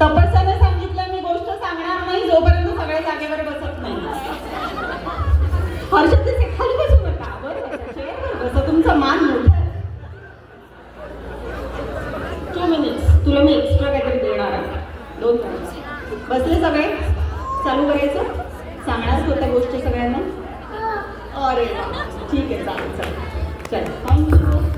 तपस्याने सांगितलं मी गोष्ट सांगणार नाही जोपर्यंत सगळ्या जागेवर बसत नाही. हर्ष तिथे खाली बसू नका. बरं बस तुमचं मान मोठं टू मिनिट्स तुला मी एक्स्ट्रा काहीतरी देणार आहे. दोन मिनिट्स बसले सगळे? चालू करायचं? सांगणार होत्या गोष्टी सगळ्यांना? अरे ठीक आहे चालेल चालेल. चल. Thank you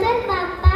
的爸爸。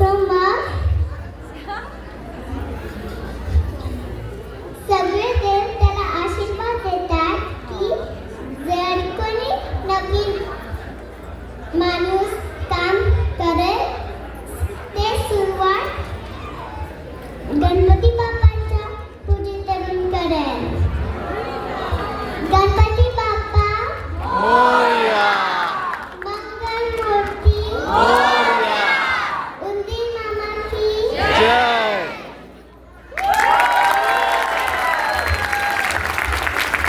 Samba.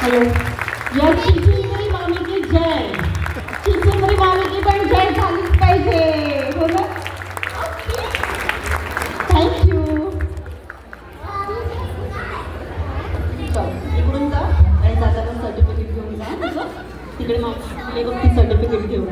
हॅलो. या चिचुंबरी मामी जय. चिचुंबरी मामी पण जय झालीच पाहिजे. हो ना? थँक्यू इकडून जा आणि जाताना सर्टिफिकेट घेऊन जा. तिकडे मग सर्टिफिकेट घेऊन